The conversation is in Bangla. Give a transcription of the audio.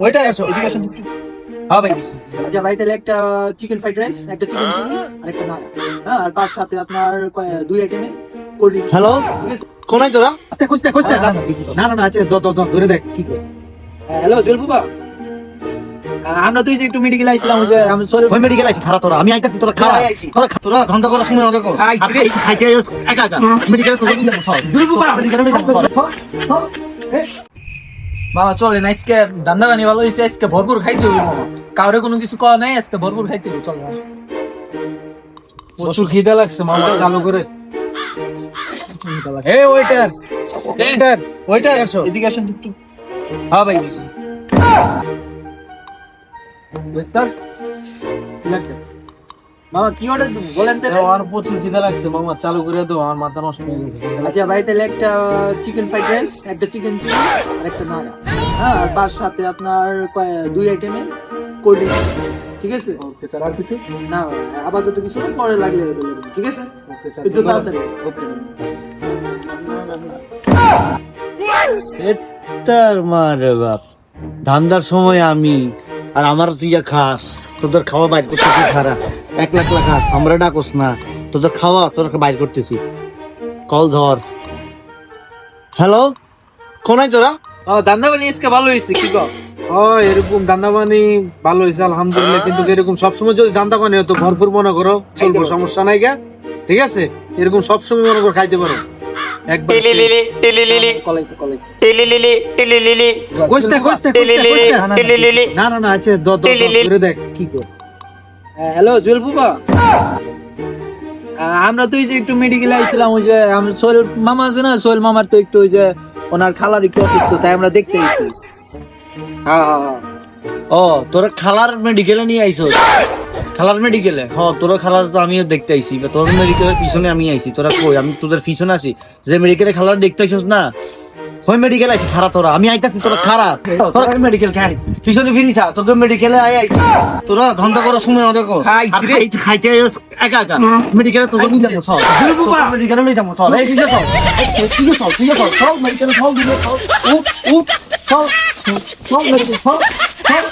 ওইটা আসো এদিকে আসো হ্যাঁ ভাই আচ্ছা ভাই তাহলে একটা চিকেন ফ্রাইড রাইস একটা চিকেন চিলি আর একটা নান হ্যাঁ আর তার সাথে আপনার দুই আইটেমে কোল্ড ড্রিঙ্কস হ্যালো আছে কোনায় তোরা আস্তে খুঁজতে খুঁজতে না না না আছে দ দ দ ধরে দেখ কি কর হ্যালো জলপুবা আমরা তুই যে একটু মেডিকেল আইছিলাম ওই যে আমি চলে ওই মেডিকেল আইছি খারাপ তোরা আমি আইতাছি তোরা খারাপ হ্যাঁ, আইছি। তোরা তোরা ধন্দা করার সময় আইছি রে। খাইতে একা একা মেডিকেল তো দিলাম সব জলপুবা মেডিকেল মেডিকেল মামা চলে না আজকে ধান্দা বানি ভালো হয়েছে আজকে ভরপুর খাইতে হবে মামা। কাউরে কোনো কিছু কওয়া নাই আজকে ভরপুর খাইতে হবে চল। প্রচুর খিদা লাগছে মামা চালু করে। এ ওয়েটার ওয়েটার আসো। এদিকে আসেন একটু হ্যাঁ ভাই। ওয়েটার মামা কি অর্ডার দেবো? বলেন তাহলে আমার প্রচুর খিদা লাগছে মামা চালু করে দাও আমার মাথা নষ্ট হয়ে গেছে। আচ্ছা ভাই তাহলে একটা চিকেন ফ্রাইড রাইস একটা চিকেন চিলি আর একটা নানা। হ্যাঁ আর তার সাথে আপনার কয়- দুই আইটেমে কোল্ড ড্রিঙ্কস ঠিক আছে? ওকে স্যার আর কিছু? না আপাতত কিছু না, পরে লাগলে বলে দেবো। ঠিক আছে? ওকে একটু তাড়াতাড়ি। ওকে এটার মারে বাপ। ধান্দার সময় আমি আর আমার তুই যা খাস তোদের খাওয়া বাইর করতে কি খারাপ এক লাখ লাখ খাস আমরা ডাকোস না। তোদের খাওয়া তোদেরকে বাইর করতেছি। কল ধর। হ্যালো? কোনায় তোরা? ও দান্দা বানি আজকে ভালো হয়েছে কি কর ও এরকম দান্দাবানি ভালো হয়েছে আলহামদুলিল্লাহ। কিন্তু এরকম সবসময় যদি দান্দাবানি হতো ভরপুর মনে করো চলবো সমস্যা নাই গা। ঠিক আছে? এরকম সবসময় মনে করো খাইতে পারো। হ্যালো জুয়েল বুবা আমরা তো ওই যে একটু মেডিকেল আইছিলাম ওই যে সোহেল মামা আছে না সোহেল মামার তো একটু ওই যে ওনার খালার একটু অসুস্থ তাই আমরা দেখতে আইছি। হ্যাঁ হ্যাঁ হ্যাঁ। ও তোরা খালার মেডিকেলে নিয়ে আইছো খালার মেডিকেলে হ তোরা খালার তো আমিও দেখতে আইছি। তোর মেডিকেলের পিছনে আমি আইছি। তোরা কই? আমি তোদের পিছনে আছি। যে মেডিকেলে খালার দেখতে আইছস না ওই মেডিকেল আইছি খারা তোরা। আমি আইতাছি তোরা খারা তোরা মেডিকেল খাই পিছনে ফিরিসা তোকে মেডিকেলে আই আইছি। তোরা ধন্দা করার সময় রে। খাইতে একা একা। মেডিকেলে তোকে নিয়ে যাব সব মেডিকেলে নিয়ে যাব সব এই তুই সব এই তুই সব তুই সব সব মেডিকেলে সব দিলে সব উঠ উঠ সব সব মেডিকেল সব সব